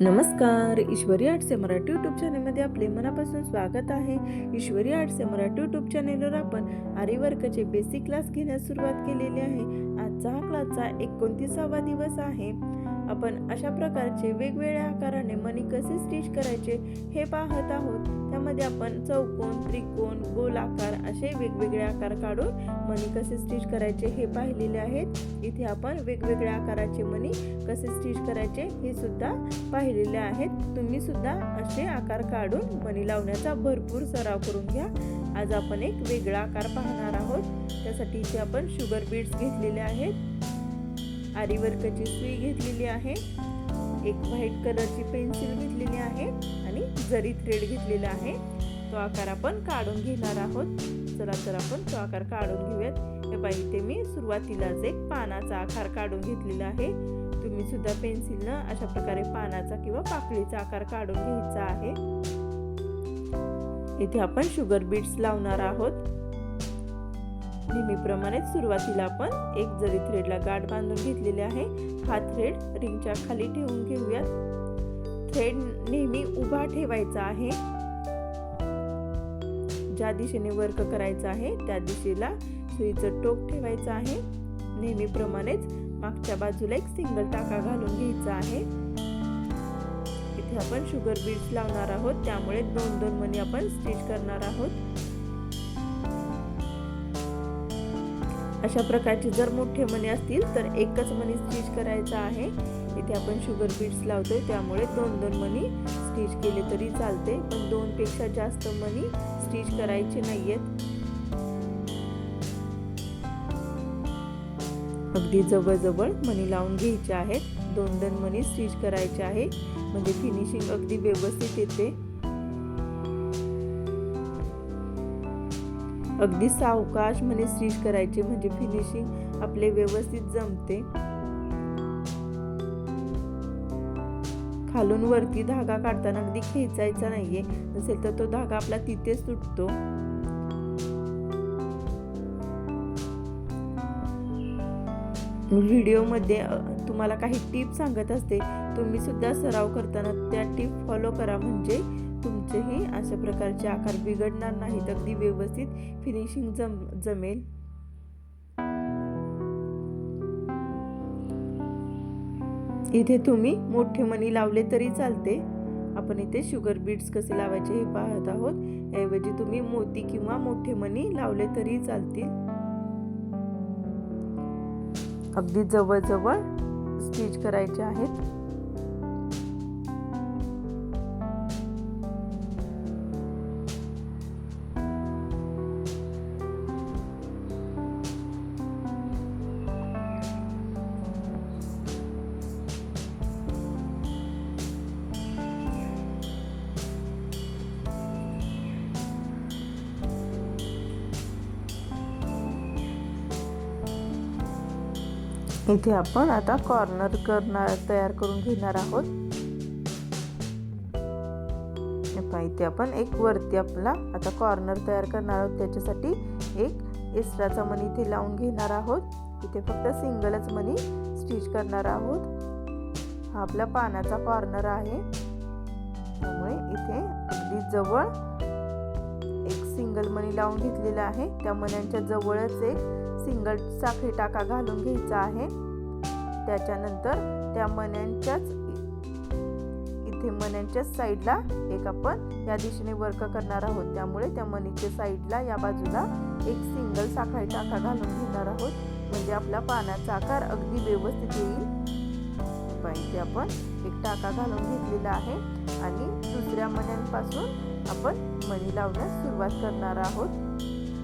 नमस्कार ईश्वरी arts Marathi YouTube चॅनलमध्ये आपले मनापासून स्वागत आहे. ईश्वरी आर्ट्स मराठी यूट्यूब चॅनलवर आपण आरीवर्कचे बेसिक क्लास घेण्यास सुरुवात केलेली आहे. आजचा हा क्लासचा एकोणतीसावा दिवस आहे. आपण अशा प्रकारचे वेगवेगळ्या आकाराने मणी कसे स्टिच करायचे हे पाहत आहोत. त्यामध्ये आपण चौकोन त्रिकोण गोल आकार असे वेगवेगळे आकार काढून मणी कसे स्टिच करायचे हे पाहिलेले आहेत. इथे आपण वेगवेगळ्या आकाराचे मणी कसे स्टिच करायचे हे सुद्धा पाहिलेले आहेत. तुम्ही सुद्धा असे आकार काढून मणी लावण्याचा भरपूर सराव करून घ्या. आज आपण एक वेगळा आकार पाहणार आहोत. त्यासाठी इथे आपण शुगर बीड्स घेतलेले आहेत. आरीवर्कची सुई घेतलेली आहे. एक व्हाईट कलरची पेन्सिल घेतलेली आहे आणि जरी थ्रेड घेतलेला आहे. तो आकार आपण काढून घेणार आहोत. चला तर आपण तो आकार काढून घेऊयात. हे बाई ते मी सुरुवातीलाच एक पानाचा आकार काढून घेतलेला आहे. तुम्ही सुद्धा पेन्सिलनं अशा प्रकारे पानाचा किंवा पाकळीचा आकार काढून घ्यायचा आहे. इथे आपण शुगर बीट्स लावणार आहोत. नेहमीप्रमाणेच सुरुवातीला आपण एक जरी थ्रेडला गाठ बांधून घेतलेले आहे हा थ्रेड रिंगच्या खाली ठेवून घेऊयात. थ्रेड नेहमी उभा ठेवायचा आहे. ज्या दिशेने वर्क करायचं आहे त्या दिशेला सुईचं टोक ठेवायचं आहे. नेहमीप्रमाणेच मागच्या बाजूला एक सिंगल टाका घालून घ्यायचा आहे. इथे आपण शुगर बीड्स लावणार आहोत त्यामुळे दोन दोन मणी आपण स्टिच करणार आहोत. अशा प्रकारचे जर मोठे मणी असतील तर एकच मणी स्टिच करायचा आहे. इथे आपण शुगर बीड्स लावतोय त्यामुळे दोन दोन मणी स्टिच केले तरी चालते पण दोनपेक्षा जास्त मणी स्टिच करायचे नाहीयेत. अगदी जवळजवळ मणी लावून घ्यायचे आहेत. दोन दोन मणी स्टिच करायचे आहे. म्हणजे फिनिशिंग अगदी व्यवस्थित येते. अगदी सावकाश म्हणे स्टिच करायचे म्हणजे फिनिशिंग आपले व्यवस्थित जमते. खालून वरती धागा काढताना अगदी खेचायचा नाहीये. नसेल तर तो धागा आपला तिथेच तुटतो. व्हिडिओमध्ये तुम्हाला काही टिप सांगत असते तुम्ही सुद्धा सराव करताना त्या टिप फॉलो करा. म्हणजे तुमचेही अशा प्रकारचे आकार बिघडणार नाहीत. अगदी व्यवस्थित फिनिशिंग जम जमेल. इथे तुम्ही मोठे मणी लावले तरी चालते. आपण इथे शुगर बीट्स कसे लावायचे हे पाहत आहोत. ऐवजी तुम्ही मोती किंवा मोठे मणी लावले तरी चालतील. अगदी जवळजवळ स्टिच करायचे आहेत. इथे आपण आता कॉर्नर करणार तयार करून घेणार आहोत. इथे आपण एक वरती आपला आता कॉर्नर तयार करणार आहोत. त्याच्यासाठी एक एक्स्ट्राचा मणी इथे लावून घेणार आहोत. इथे फक्त सिंगलच मणी स्टिच करणार आहोत. हा आपला पानाचा कॉर्नर आहे. त्यामुळे इथे अगदी जवळ एक सिंगल मनी लावून घेतलेला आहे. त्या मण्यांच्या जवळच एक सिंगल साखळी टाका घालून घ्यायचा आहे? त्याच्यानंतर त्या मण्यांच्याच इथे मण्यांच्याच साईडला एक आपण या दिशेने वर्क करणार आहोत. त्यामुळे त्या मणीच्या साईडला या बाजूला एक सिंगल साखळी टाका घालून घेणार आहोत. म्हणजे आपला पानाचा आकार अगदी व्यवस्थित येईल. इथे आपण एक टाका घालून घेतलेला आहे. आणि दुसऱ्या मण्यांपासून आपण मणी लावण्यास सुरुवात करणार आहोत.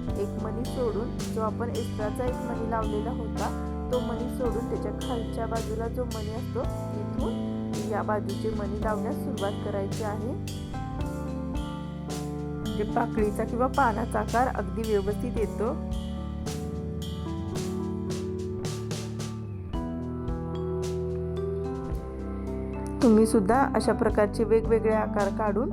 एक मणी सोडून जो आपण एक्स्ट्राचा एक मणी लावलेला होता तो मणी सोडून त्याच्या खालच्या बाजूला जो मणी असतो तिथून या बाजूचे मणी लावण्यास सुरुवात करायची आहे. म्हणजे पाकळीचा किंवा पानाचा आकार अगदी व्यवस्थित येतो. तुम्ही सुद्धा अशा प्रकारचे वेगवेगळे आकार काढून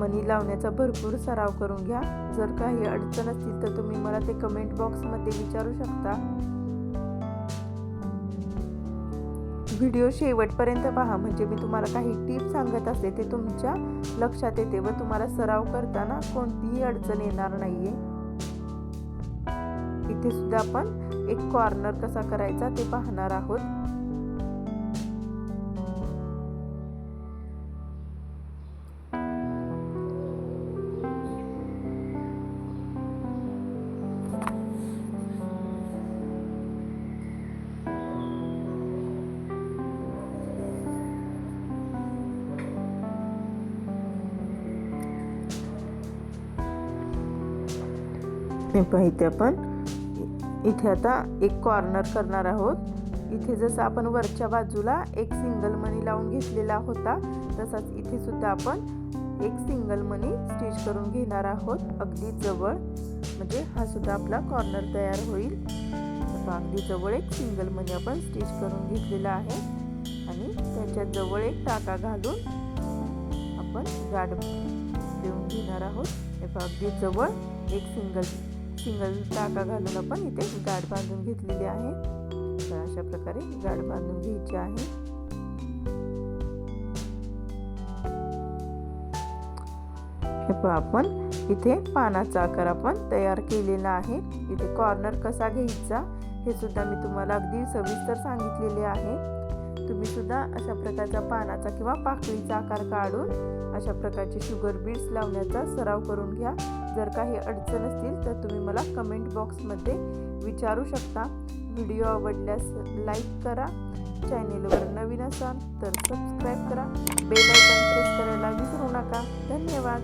मनी लावण्याचा भरपूर सराव करून घ्या. जर काही अडचण असतील तर तुम्ही मला ते कमेंट बॉक्समध्ये विचारू शकता. व्हिडिओ शेवटपर्यंत पहा. म्हणजे मी तुम्हाला काही टिप्स सांगत असते ते तुमच्या लक्षात येते व तुम्हाला सराव करताना कोणतीही अडचण येणार नाहीये. इथे सुद्धा आपण एक कॉर्नर कसा करायचा ते पाहणार आहोत. पहा इथे आपण इथे आता एक कॉर्नर करणार आहोत. इथे जसं आपण वरच्या बाजूला एक सिंगल मनी लावून घेतलेला होता तसाच इथे सुद्धा आपण एक सिंगल मनी स्टिच करून घेणार आहोत. अगदी जवळ. म्हणजे हा सुद्धा आपला कॉर्नर तयार होईल. अगदी जवळ एक सिंगल मनी आपण स्टिच करून घेतलेला आहे. आणि त्याच्याजवळ एक टाका घालून आपण गाठ देऊन घेणार आहोत. हे अगदी जवळ एक सिंगल सिंगल टाका घालून आपण इथे गाठ बांधून घेतलेली आहे. तर अशा प्रकारे गाठ बांधून घ्यायची आहे. हे आपण इथे पानाचा आकार आपण तयार केलेला आहे. इथे कॉर्नर कसा घ्यायचा हे सुद्धा मी तुम्हाला अगदी सविस्तर सांगितलेले आहे. तुम्ही सुद्धा अशा प्रकारचा पानाचा किंवा पाकळीचा आकार काढून अशा प्रकारचे शुगर बीड्स लावण्याचा सराव करून घ्या. जर काही अडचण असतील तर तुम्ही मला कमेंट बॉक्समध्ये विचारू शकता. व्हिडिओ आवडल्यास लाईक करा. चॅनेलवर नवीन असाल तर सबस्क्राईब करा. बेल आयकॉन प्रेस करायला विसरू नका. धन्यवाद.